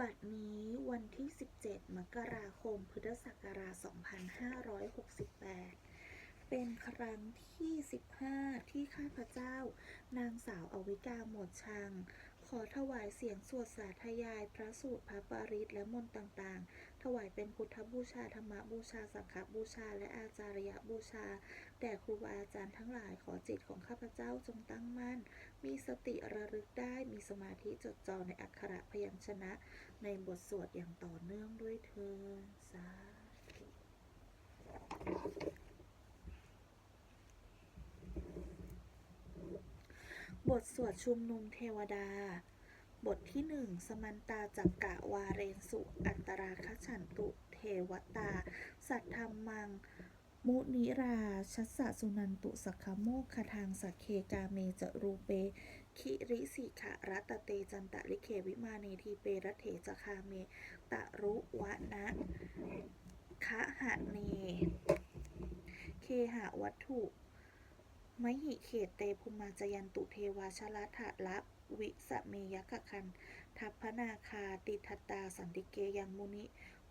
บัดนี้วันที่ 17 มกราคม พุทธศักราช 2568 เป็นครั้งที่ 15 ที่ข้าพเจ้า นางสาวอวิกาหมวดชัง ขอถวายเสียงสวดสาธยายพระสูตรพระปริตและมนต์ต่างๆ ถวายเป็นพุทธบูชาธรรมบูชาสังฆบูชา และอาจารยบูชา แด่ครูบาอาจารย์ทั้งหลายขอจิตของข้าพเจ้าจงตั้งมั่น มีสติระลึกได้มีสมาธิจดจ่อในอักขระพยัญชนะ ในบทสวดอย่างต่อเนื่องด้วยเทินสาธุบทสวดชุมนุมเทวดา บทที่หนึ่งสมันตาจักกะวาเรนสุ อัตราคฉันตุ เทวตา สัทธรรมัง มุนิราชัสสะสุนันตุสักขโมคคทางสักเคกาเมจรูเป คิริสิขะรัตเตจันตะลิเควิมาเนทีเปรเถจคาเม ตะรุวะนะคะหะเน เคหะวัตถุ มหิเขตเตภุมาจยันตุเทวาชละทะละ วิสเมยกคัน ทัพพนาคาติทัตตาสันติเกยังมุนิ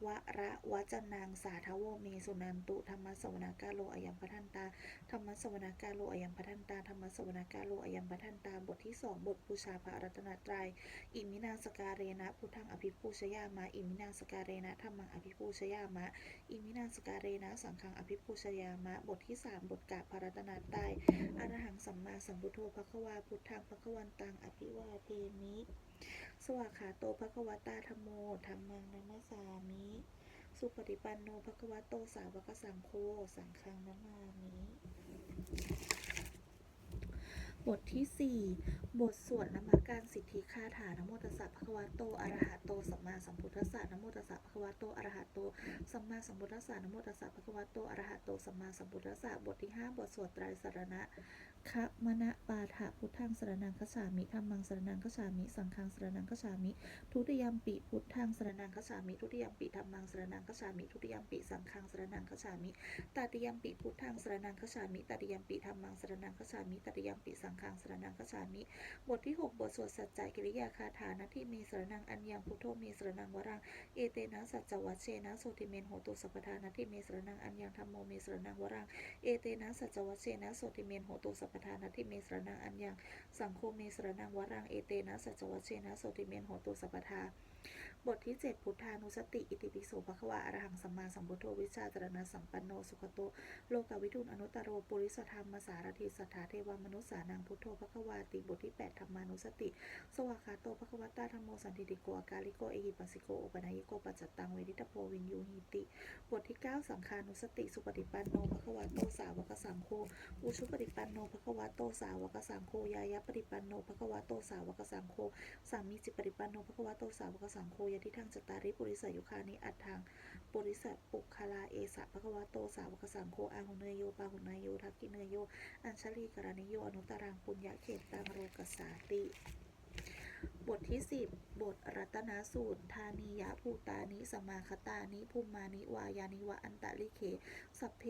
วะระวจนางสาทโวเมสุนันตุธรรมสวนากาโลอยัมปทันตาธรรมสวนากาโลอยัมปทันตาธรรมสวนากาโลอยัมปทันตาบทที่สองบทบูชาพระรัตนตรัยอิมินาสการเรนะพุทธังอภิปูชยามะอิมินาสการเรนะธรรมังอภิปูชยามะอิมินาสการเรนะสังฆังอภิปูชยามะ บทที่สามบทกาพระรัตนตรัยอรหังสัมมาสัมพุทโธภควาพุทธังภควันตังอภิวาเทมิ สวากขาโตภควตาธรรมโมธรรมังนัมสามิ สุปฏิปันโนภควโตสาวกสังโฆสังฆังนามามิ บทที่ 4 บทสวดนมัสการสิทธิคาถานโมตัสสะภะคะวะโตอะระหะโตสัมมาสัมพุทธัสสะนโมตัสสะภะคะวะโตอะระหะโตสัมมาสัมพุทธัสสะนโมตัสสะภะคะวะโตอะระหะโตสัมมาสัมพุทธัสสะบทที่ 5 บทสวดไตรสรณะคะมณะปาฐะพุทธังสรนังคฉามิธัมมังสรนังคฉามิ สังฆังสรนังคฉามิ ทุติยมปิพุทธังสรนังคฉามิ ทุติยมปิธัมมังสรนังคฉามิ ทุติยมปิสังฆังสรนังคฉามิตติยมปิพุทธังสรนังคฉามิตติยมปิธัมมังสรนังคฉามิตติยมปิสังฆังสรนังคฉามิ บทที่ 6 บทสวดสัจจะกิริยาคาถานะที่มีสรนังอัญญังพุทโธมีสรนังวรัง เอเตนะสัจจวัชเชนะโสติเมนโหตุสัพพทานะที่มีสรนังอัญญังธรรมโมมีสรนังวรัง เอเตนะสัจจวัชเชนะโสติเมนโหตุสัพพทานะที่มีสรนังอัญญังสังโฆมีสรนังวรัง เอเตนะสัจจวัชเชนะโสติเมนโหตุสัพพทา บทที่ 7 พุทธานุสติ อิติปิโสภควาอรหังสัมมาสัมพุทโธวิชาจรณะสัมปันโนสุขโต โลกวิทุนอนุตโรปุริสธรรมสารถิสัทธาเทวมนุสสานังพุทโธภควาติบทที่ 8ธรรมานุสติ สวากขาโตภควตาธรรมโมสันติติโกอากาลิโกเอหิปัสสิโกโอปนายโกปัจจตังเวทิตโพวินยูหิติ บทที่ 9 สังขานุสติ สุปฏิปันโนภควาโตสาวกสังโฆอุชุปฏิปันโนภควาโตสาวกสังโฆยายะปฏิปันโนภควาโตสาวกสังโฆสามีจิปฏิปันโนภควาโตสาวกสังโฆยะทิทางจตาริปุริสยุคานิอัตทางปุริสปุคาลาเอสะภควาโตสาวกสังโฆอาหุเนยโยปาหุเนยโยทักกิเนยโย อัญชลีกรณิโยอนุตรังปุญญเขตตังโรกสาติ บทที่ 10 บทรัตนสูตร ธานียะภูตานิสมาคตานิภูมานิวายานิวะอันตะลิเขสเพ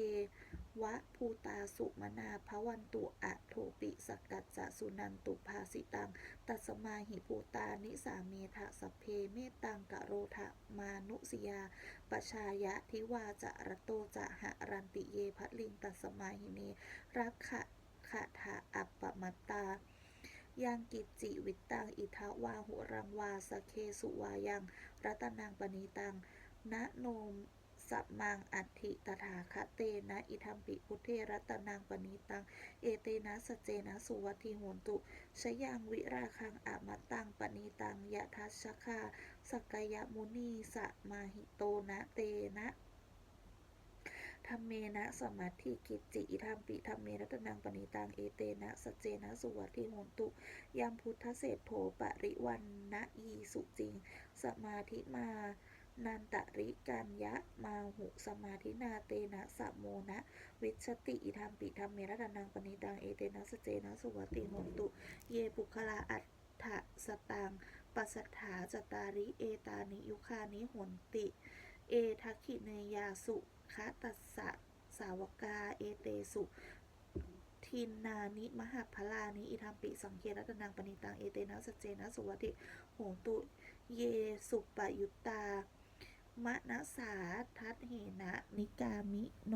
วะภูตาสุมนาภวันตุอะโทปิสกกัจจะสุนันตุภาสิตัง ตัสมาหิภูตานิสาเมทะสเพเมตตังกะโรทะมานุสยาปชายะทิวาจะระโตจะหะรันติเยพะลิงตัสมาหิเนรักขะขะทะอัปปมัตตา ยังกิจจิวิตตัง อิทาวาหุรังวาสเคสุวายัง รัตนังปณีตัง นะโนมสัมมังอัติตถาคเตนะ อิทัมปิพุทเทรัตนังปณีตัง เอเตนะสเจนะสุวัติโหนตุชยังวิราคังอะมัตตังปณีตังยะทัชชคาสกกยมุนีสะมาหิโตนะเตนะ รรมเมนะสมมาธิกิจจิอิทัมปิธรรมเมรัตนังปณีตังเอเตนะสเจนะสุวัติโหนตุยามพุทธเศษโธปริวันนะยีสุจิง สมาธิมานันตริกันยะมาหุสมาธินาเตนะสะโมนะ วิชติอิทัมปิธรรมเมรัตนังปณิตังเอเตนะสเจนะสุวัติโหนตุ เยปุคลาอัตถะสตังปัสสถาจตาริเอตานิยุคานิหนติ เอทักขิเนยาสุ คะตัสสะสาวกา เอเตสุทินนานิมหาพลานิอิทัมปิสังเครัตนังปณิตัง เอเตนะสจเจนะสุวัติโหตุเยสุปยุตตามะนะสาทัตเหนะนิกามิโน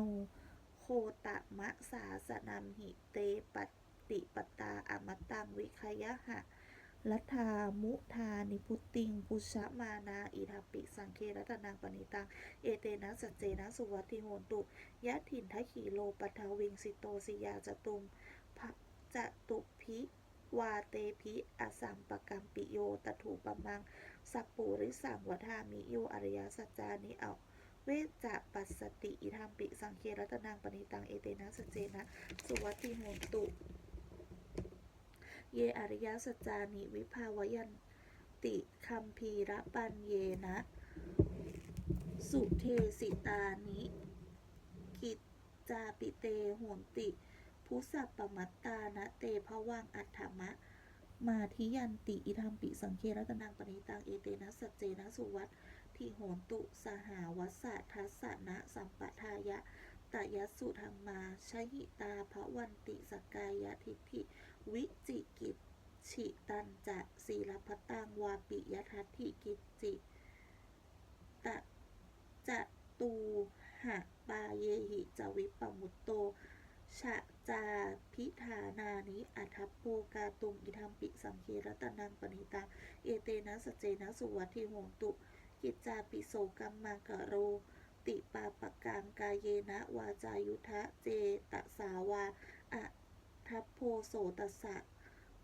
โคตะมะสาสนัมหิเตปฏิปตาอมตังวิคยะหะ ลัทธามุทานิพุตติงปุชมานาอิทัปปิสังเครัตนังปณิตัง เอเตนะสัจเจนะสุวัติโหนตุยะถิ่นทะขีโลปัทวิงสิโตสิยาจตุมภะจตุพิวาเตพิอสัมปกัมปิโยตถูปมัง สัปปุริสังวทามิโยอริยสัจจานิเอาเวจะปัสสติอิทัมปิสังเครัตนังปณิตัง เอเตนะสัจเจนะสุวัติโหนตุ เยอริยสัจจานิวิภาวยันติคัมภีระปัญเยนะ สุเทสิตานิ กิจจาปิเตโหนติ พุสัปปมัตตานะเตภวังอัฏฐมะ มาทิยันติ อิทัมปิสังเครัตนังปณิตัง เอเตนะสัจเจนะสุวัตทิโหนตุสหาวัสสะทัสสะนะสัมปทายะตยัสสุธรรมาชหิตาภวันติสกายะทิฏฐิ วิจิกิจฉิตันจะศีลพตังวาปิยทัตถิกิจจิตะจะตูหะปาเยหิจวิปปมุตโตชะจาพิธานานิอัทัพโปกาตุงอิทัมปิสังเครตนังปณิตังเอเตนะสเจนะสุวัติโหตุ กิจจาปิโสกัมมังกะโร ติปาปะกังกายเยนะวาจายุทะเจตสาวาอะ ทัพโพโสตสะ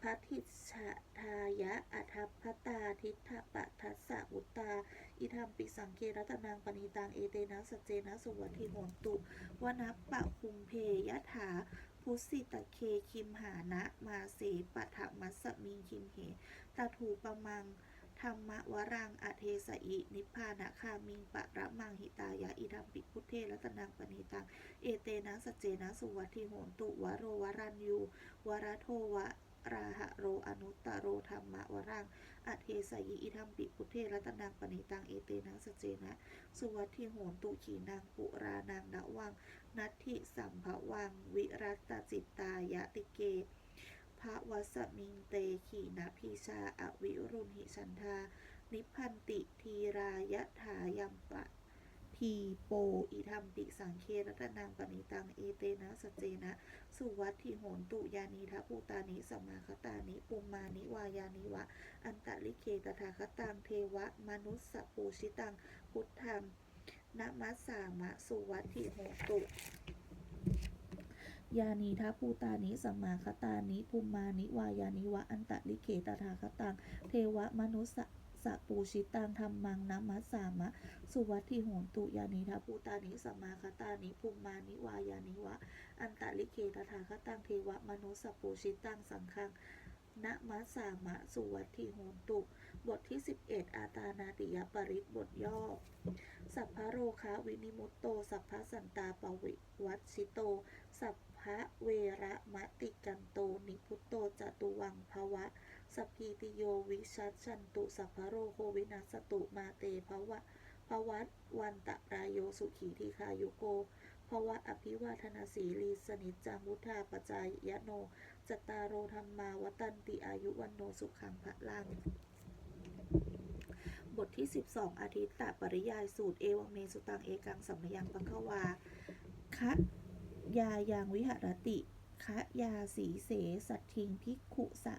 พัทิชะทายะอัทัพพตาทิฏฐปะทัสสะอุตตา อิธรรมปิสังเครตนางปณิตัง เอเตนะสเจนะสุวัติโหนตุวนัปปะคุมเพยะถาพุสิตะเคคิมหานะ มาเสปะถมัสสมิงคิมเหตาถูปะมัง ธรรมวรังอเทสอินิพพานะคามิงปะระมังหิตายะอิดัมปิพุทเทรัตนังปณิตัง เอเตนะสเจนะสุวัติโหนตุวโรวรันยูวรโทวะราหะโรอนุตตโรธรรมวรังอเทสยิอิทัมปิพุทเทรัตนังปณิตังเอเตนะสเจนะ สุวัติโหนตุขีนางปุรานังดวัง นัตถิสัมภวัง วิรัตตจิตตายะติเก พระวัสมิงเตขีนาพีชาอวิรุณหิชันทา นิพันติทีรายะถายัมปะทีโปอิทัมปิสังเครตนังปณิตัง เอเตนะสเจนะ สุวัตถิโหนตุยานีทะภูตานิสมมาคตานิปุมมานิวายานิวะ อันตะลิเคตถาคตังเทวะ มนุสสปูชิตัง พุทธังนะมัสสามะ สุวัตถิโหนตุ ยานีทัพูตานิสัมมาคตานิภูมานิวายานิวะอันตะลิเขตถาคตัง เทวมนุสสะปูชิตังธรรมังนัมมัสสามะ สุวัตถิโหนตุยานีทัพูตานิสัมมาคตานิภูมานิวายานิวะ อันตะลิเขตถาคตังเทวมนุสสะปูชิตังสังฆังนะมัสสามะสุวัตถิโหนตุ บทที่ 11 อาตานาติยปริตบทย่อ สัพพะโรคะวินิมุตโต สัพพะสันตาปวิวัชิโต สัพพะเวระมะติกันโต นิพุตโตจตุวังภวะสพีติโยวิชัชชันตุสัพพโรโควินัสตุมาเตภวะภวัตวันตะรายโยสุขีทีคายุโกภวะอภิวาทนาสีลีสนิจจังวุธาปจายะโน จตารโรธรรมาวตันติอายุวันโนสุขังพระลังบทที่ 12 อาทิตตปริยายสูตร เอวังเมสุตัง เอกังสัมยังปังควา คะ ยายังวิหารติคะยาสีเส สัตทิงพิกขุสะ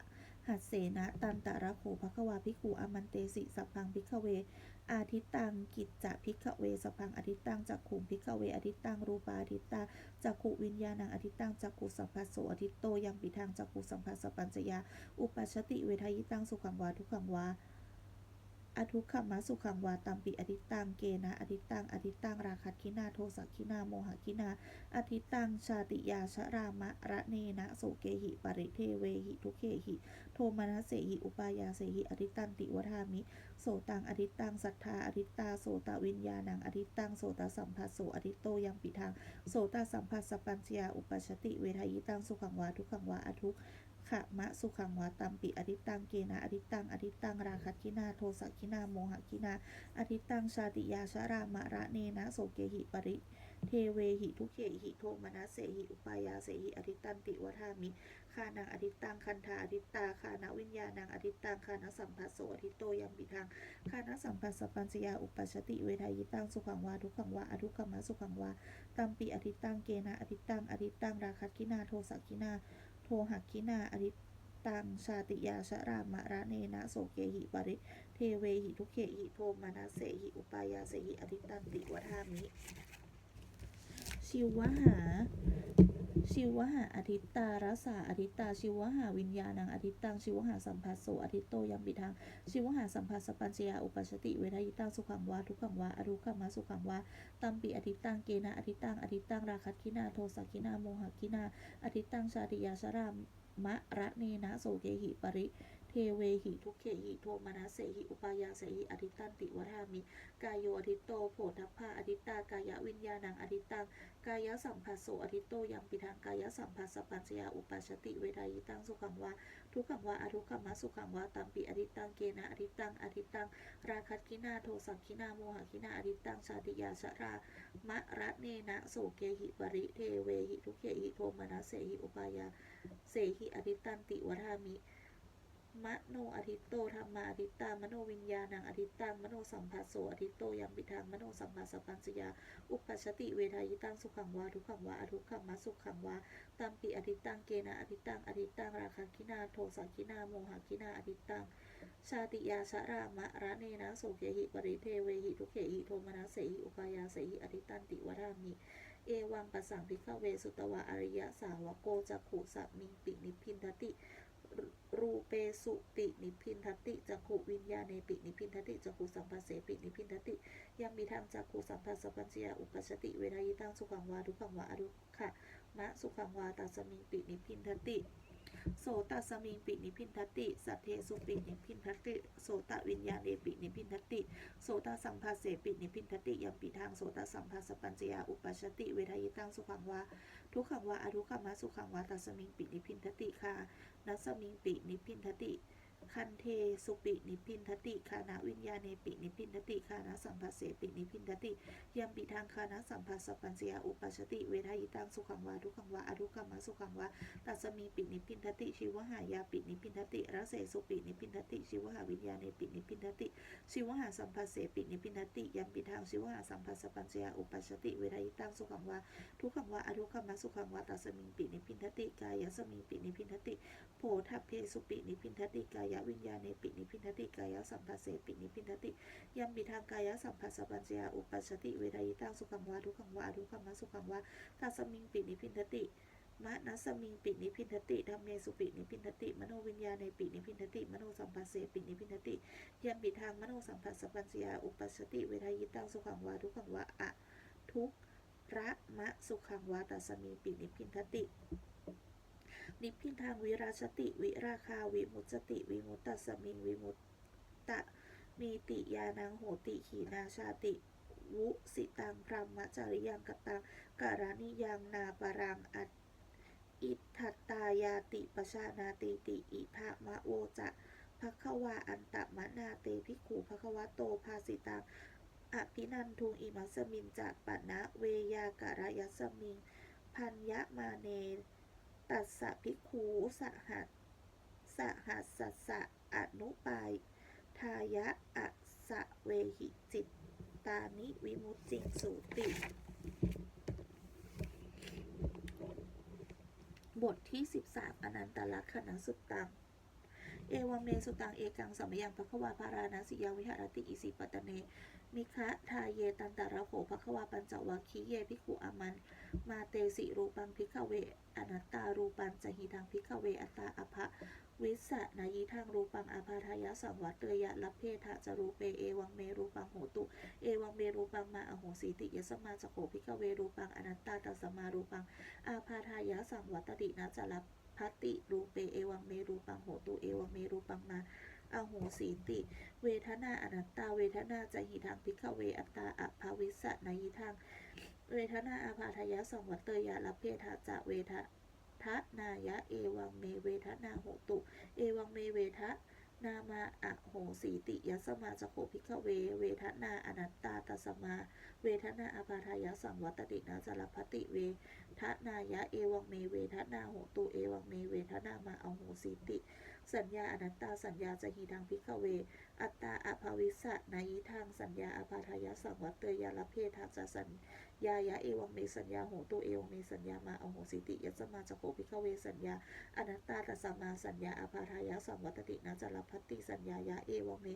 หัสเสนะตันตะระโขภควาพิกขุอมันเตสิสัพพังพิกเว อาทิตตังกิจจะพิกเวสัพพังอาทิตตังจักขุมพิกเวอาทิตตังรูปาอาทิตตาจักขุวิญญาณังอาทิตตังจักขุสัมภัสโสอาทิตโตยังปิทางจักขุสัมภัสสปัญจยา อุปัชติเวทายิตังสุขังวาทุขังวา อทุกขมะสุขังวาตัมปิอทิตังเกนะอทิตังอทิตังราคัตคินาโทสักคินาโมหคินาอทิตังชาติยาชรามะระเนนะโสเกหิปริเทเวหิทุเคหิ โทมนัสเสหิอุปายาเสหิอทิตตันติวทามิ โสตังอทิตังสัทธาอทิตาโสตวิญญาณังอทิตังโสตสัมภัสโสอทิตโตยังปิทางโสตสัมภัสสปัญจยาอุปัชชติเวทายิตังสุขังวาทุกขังวาอทุก ขะมะสุขังวาตัมปิอทิตังเกนะอทิตังอทิตังราคัตคินาโทสักคินาโมหคินาอทิตังชาติยาชรามะระเนนะโสเกหิปริเทเวหิทุเขหิโทมนัสเสหิอุปายาเสหิอธิตันติวทามิคานังอธิตังคันธาอธิตาคานวิญญาณังอธิตังคานสัมภัสโสอธิโตยัมปิทังคานสัมภัสสปัญจยาอุปัชติเวทายิตังสุขังวาทุขังวาอทุกขมะสุขังวาตัมปิอธิตังเกนะอธิตังอธิตังราคัตคินาโทสักคินา โทหักคินาอริตังชาติยาชรามะระเนนะโสเกหิบริเทเวหิทุเขหิโทมานาเสหิอุปายาเสหิอริตันติวทามิ ชิวหา ชิวหาอธิตตารสาอธิตตาชิวหาวิญญาณังอธิตตังชิวหาสัมภัสโสอธิตโตยัมปิทังชิวหาสัมภัสสปัญจยาอุปัชติเวทิตังสุขังวาทุกขังวาอรุขมะสุขังวาตัมปิอธิตตังเกนะอธิตตังอธิตตังราคัตคินาโทสักคินาโมหคินาอธิตตังชาติยาชรามะระเนนะโสเกหิปริ เทเวหิทุเขหิโทมานะเสหิอุปายาเสหิอธิตันติวทามิ กายโยอธิตโตโผทัพพาอธิตตากายวิญญาณังอธิตังกายสัมภัสโสอธิตโตยัมปิทางกายสัมภัสสปัญจยาอุปัชติเวทายิตังสุขังวาทุกขังวาอทุกขมะสุขังวาตัมปิอธิตังเกนะอธิตังอธิตังราคัตคินาโทสักคินาโมหคินาอธิตังชาติยาชรามะระเนนะโสเกหิปริเทเวหิทุเขหิโทมนะเสหิอุปายาเสหิอธิตันติวทามิ มโนอธิตโตธรรมาอธิตตามโนวิญญาณังอธิตตังมโนสัมภัสโสอธิตโตยัมปิทางมโนสัมภัสสปัญจยา อุปัชชติเวทายิตังสุขังวาทุขังวาอทุขังมะสุขังวาตัมปิอธิตังเกนะอธิตังอธิตังราคังคินาโทสักคินาโมหคินาอธิตังชาติยาชะรามะระเนนะโสเกหิปริเทเวหิทุเขหิโทมนะเสหิอุปายาเสหิอธิตันติวรามิเอวังปะสังพิฆเวสุตวะอริยสาวโกจักขุสัมมิงปินิพพินทติ รูเปสุปินิพินทติจักขุวิญญาเนปินิพินทติจักขุสัมภัสเสปินิพินทติ ยังมีทางจักขุสัมปัสสปัญจยาอุปัชติเวทายิตังสุขังวาทุขังวาอรุขะมะสุขังวาตัสมิงปินิพพินทติ โสตัสมิงปินิพินทติสัทเทสุปินิพินทติโสตวิญญาเนปินิพินทติโสตสัมภาเสปินิพินทติยังปีทางโสตสัมภาสปัญจยาอุปัชติเวทายตังสุขังวาทุกขังวาอทุกขมะสุขังวาตัสมิงปินิพินทติค่ะนัสมิงปินิพพินทติ คันเทสุปินิพินทติคานาวิญญาเนปินิพินทติคานาสัมภเสปินิพินทติยัมปิทางคานาสัมภสปัญจยาอุปัชติเวทายิตังสุขังวาทุกขังวาอทุกขมะสุขังวาตัสมีปินิพินทติชิวหายาปินิพินทติรสเสสุปินิพินทติชิวหาวิญญาเนปินิพินทติชิวหาสัมภเสปินิพินทติยัมปิทางชิวหาสัมภสปัญจยาอุปัชติเวทายิตังสุขังวาทุกขังวาอทุกขมะสุขังวาตัสมิงปินิพินทติกายสมิงปินิพินทติโพทัพเพสุปินิพินทติกายวิญญาเนปินิพินทติกายสัมภาเสปินิพินทติยัมมีทางกายสัมภาสปัญจยาอุปัชติเวทายตังสุขังวาทุขังวาทุขังวาสุขังวาตัสมิงปินิพินทติมะนัสมิงปินิพินทติธรรมเมสุปินิพินทติ มโนวิญญาเนปินิพินทติ มโนสัมภาเสปินิพินทติยัมมีทางมโนสัมภาสปัญจยาอุปัชติ เวทายตังสุขังวาทุขังวาอะทุกระมะสุขังวาตัสมิงปินิพินทติ นิพพินทางวิราชติ วิราคาวิมุตติ วิมุตตสมิงวิมุตตะมีติยานังโหติขีนาชาติวุสิตังพรหมจริยังกตังการานิยังนาปรังอัตอิทัตตายาติปชานาติติอิภะมะโวจะภควาอันตะมะนาเตภิกขุภควโตภาสิตังอภินันทุงอิมัสมินจะปะนะเวยากะระยัสมิงพันยะมาเน ตัสสะภิกขูสหัสสหัสสะสะอนุปายทายะอะสะเวหิจิตตานิวิมุตติสูติ บทที่ 13 อนันตลักษณสุตตัง เอวังเมสุตังเอกังสัมยังภควาภารานาสิยาวิหารติอิสิปตเน มิคะทาเยตันตระโหภควาปัญจวัคคีเยภิขุอามัน มาเตสิรูปังพิกเว อนัตตารูปังจะหิทังพิกเวอัตตาอภะวิสะนายิทังรูปังอาภาทายะสังวัตเตยะลัพเพทะจรูเปเอวังเมรูปังโหตุ เอวังเมรูปังมาอโหสีติยสมมาจโขพิกเวรูปังอนัตตาตัสมารูปังอาภาทายะสังวัตตินะจลัพ พัติรูเปเอวังเมรูปังโหตุเอวังเมรูปังมาอโหสีติ เวทนาอนัตตา เวทนาจะหิทางพิกเวอัตตาอภาวิสะนายิทาง เวทนาอาภาทายะสังวัตเตยะละเพทาจะเวทะทะนายะเอวังเมเวทนาโหตุ เอวังเมเวทะ นามาอะโหสีติยัสมาจะโขพิกเว เวทนาอนัตตาตัสมา เวทนาอภาทายสังวัตตินาจารพติเวทนายะเอวังเมเวทนาโหตุเอวังเมเวทนามาเอาโหสีติ สัญญาอนัตตาสัญญาจะหีทางพิกเว อัตตาอภาวิสะนายิทางสัญญาอภาทายสังวัตเตยาลเพทาจะสัญ ญายะเอวังเมสัญญาโหตุเอวังเมสัญญามาเอาโหสิติยัสมาจโขพิกเวสัญญาอนัตตาตัสมาสัญญาอภาทายะสังวัตตินาจารพัตติสัญญายะเอวังเม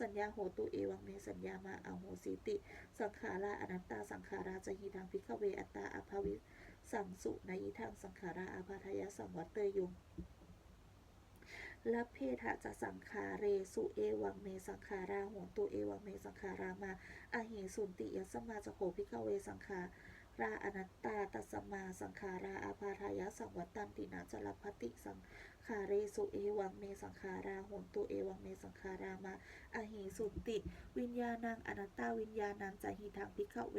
สัญญาโหตุเอวังเมสัญญามาเอาโหสิติ สังขาราอนัตตาสังขาราจะหีทางพิกเวอัตตาอภาวิสังสุในทางสังขาราอภาทายะสังวัตเตยุง ละเพทะจะสังคาเรสุเอวังเมสังขาราโหตุเอวังเมสังขารามาอหิสุนติยสมาจะโขพิกเวสังขาราอนัตตาตัสมาสังขาราอาภาทายะสังวัตตันตินาจารพัติสัง คาเรสุเอวังเมสังขาราโหนตุเอวังเมสังขารามาอหิสุติ วิญญาณังอนัตตาวิญญาณังจะหิทางพิกเว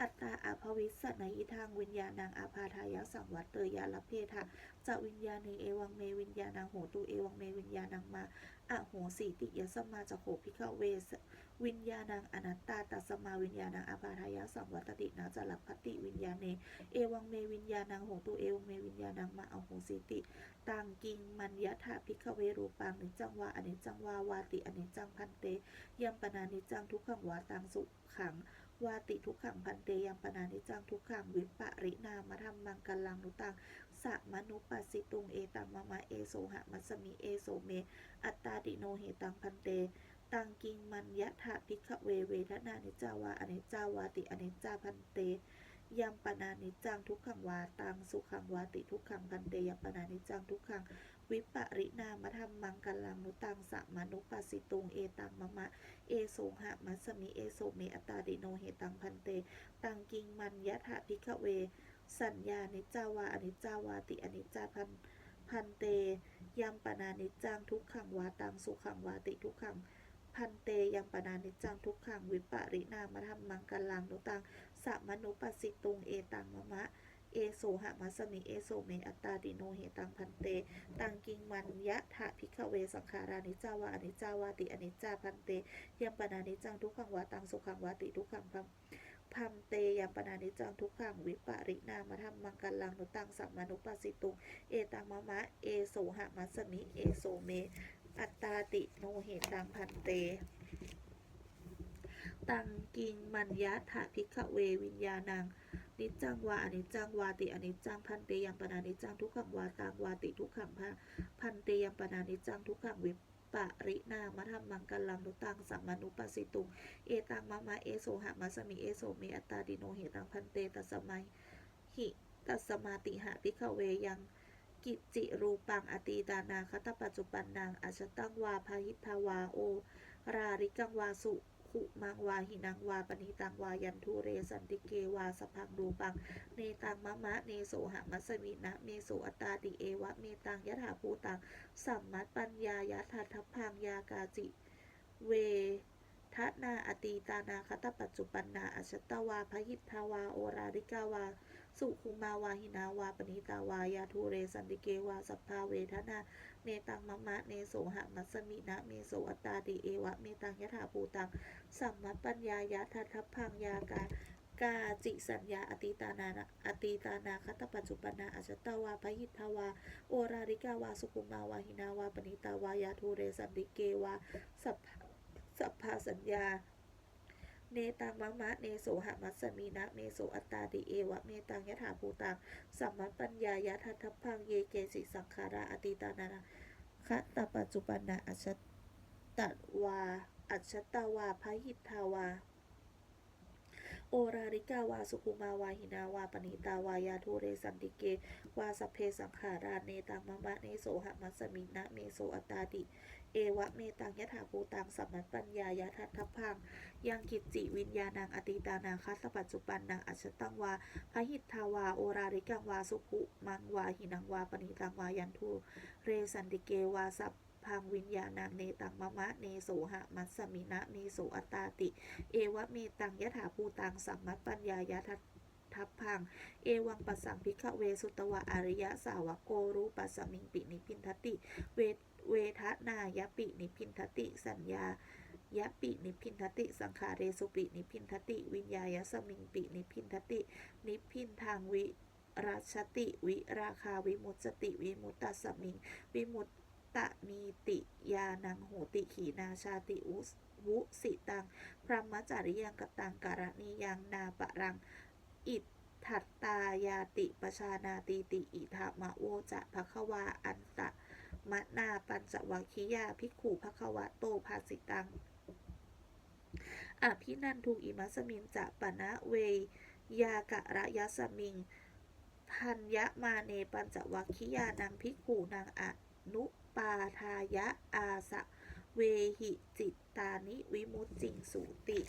อัตตาอาภวิสสนยิทางวิญญาณังอาภาทายสังวัตเตยาลเพทะจะวิญญาณีเอวังเมวิญญาณังโหตุเอวังเมวิญญาณังมาอะโหสีติยสมมาจะโขพิกเวส วิญญาณังอนัตตาตัสมาวิญญาณังอภาทายะสังวัตตินาจารพัตติวิญญาเน เอวังเมวิญญาณังโหตุเอวังเมวิญญาณังมาเอาโหสิติตังกิงมันยะถาพิกเวรูปังนิจจังวาอเนจังวาวาติอเนจังพันเตยัมปนานิจังทุกขังวาตังสุขังวาติทุกขังพันเตยัมปนานิจังทุกขังวิปะรินามธรรมังกัลังนุตังสะมนุปัสสิตุงเอตังมะมะเอโสหะมัสมิเอโสเม อัตตาดิโนเหตังพันเต ตังกิงมันยะถาพิกเวเวทนานิจาวาอนิจจาวาติอนิจจาพันเตยัมปนานิจังทุกขังวาตังสุขังวาติทุกขังพันเตยัมปนานิจังทุกขังวิปริณามธรรมมังกัลังนุตังสะมนุปัสสิตุงเอตังมะมะเอโสหะมัสมิเอโสเมอตาดิโนเหตังพันเต ตังกิงมันยะถาพิกเว สัญญานิจาวาอนิจาวาติอนิจจาพันพันเตยัมปนานิจจังทุกขังวาตังสุขังวาติทุกขัง พันเตยัมปนานิจังทุกขังวิปริณามธรรมังกัลังนุตังสะมนุปสิตุงเอตังมะมะเอโสหะมัสมิเอโสเมอัตตาดิโนเหตังพันเต ตังกิงมันยะถะพิกเวสังขารานิจาวาอนิจาวาติอนิจาพันเตยัมปนานิจังทุกขังวาตังสุขังวาติทุกขังพัมพัมเตยัมปนานิจังทุกขังวิปริณามธรรมังกัลังนุตังสัมมนุปัสสิตุงเอตังมะมะเอโสหะมัสมิเอโสเม อัตตาติโนเหตังพันเต ตังกิงมันยะถะพิกเววิญญาณัง นิจจังวาอนิจจังวาติอนิจจังพันเตยัมปนานิจจังทุกขังวาตังวาติทุกขังพันพันเตยัมปนานิจจังทุกขังวิปะรินามธรรมังกัลลังนุตังสัมมานุปัสสิตุงเอตังมะมะเอโสหะมัสมิเอโสเมอัตตาดิโนเหตังพันเตตัสสมัยหิตัสมาติหะพิกเวยัง กิจจิรูปังอตีตานาคตปัจจุบันนางอาชตังวาพาหิทาวาโอ ราริกังวาสุขุมังวาหินังวาปณิตังวายันทุเรสันติเกวาสพังรูปังเนตังมะมะเนโสหะมัสมินะเมโสอตาติเอวะเมตังยะถาภูตังสัมมัตปัญญายะทัทพังยากาจิ เวทนาอตีตานาคตปัจจุปันนาอาชตวาพหิทาวาโอราริกาวา สุขุมาวาหินาวาปณิตาวายาทูเรสันติเกวาสัพพาเวทนา เมตังมะมะเนโสหะมัสมินะเมโสอัตตาติเอวะเมตังยะถาภูตังสัมมัตปัญญายะทัทพังยากากาจิสัญญาอติตานานะอติตานาคตปัจจุปนาอาชตวาพหิทธาวา โอราริกาวาสุขุมาวาหินาวาปณิตาวายาทูเรสันติเกวาสัพพสัพพาสัญญา เนตังมะมะเนโสหะมัสมีนะเมโสอัตตาติเอวะเมตังยะถาภูตังสัมมัปัญญายะทัทพังเยเกสิสังขาราอติตานานะคะตปัจจุปันนาอัชตตวาอัชตาวาพหิทธาวาโอราริกาวาสุขุมาวาหินาวาปณิตาวายาทูเรสันติเก วาสพเพสังขาราเนตังมะมะเนโสหะมัสมินะเมโสอัตตาติ เอวะเมตังยะถาภูตังสัมมัตปัญญายะทัตทธพังยังกิจจิวิญญาณังอติตานังคัสปัจจุบันนังอัจตังวาพหิทธาวาโอราริกังวาสุขุมังวาหินังวาปณิตังวายันทูเรสันติเกวาสัพพังวิญญาณังเนตังมะมะเนโสหะมัสมินะเนโสอัตตาติ เอวะเมตังยะถาภูตังสัมมัตปัญญายะทัททัพพัง เอวังปัสสังพิกเวสุตวะอริยะสาวกโกรูปัสสมิงปินิพินทติ เว เวทนายปินิพินทติ สัญญายปินิพินทติ สังขาเรสุปินิพินทติ วิญญาณสมิงปินิพินทติ นิพินทางวิราชติวิราคาวิมุตติวิมุตตสมิง วิมุตตนีติยานังโหติขีนาชาติอุสวุสิตัง พรหมจาริยังกตังการณียังนาปะรัง อิทถัตตายาติปชานาติติอิทามะโวจะภควาอันตะ มะนาปัญจวัคคียาภิกขุภควะโตภาสิตังอภินันทุอิมัสมินจะปนะเวยากะระยะสมิงพันยะมาเนปัญจวัคคียานังภิกขุนางอนุปาทายะอาสะเวหิจิตตานิวิมุตติงสูติ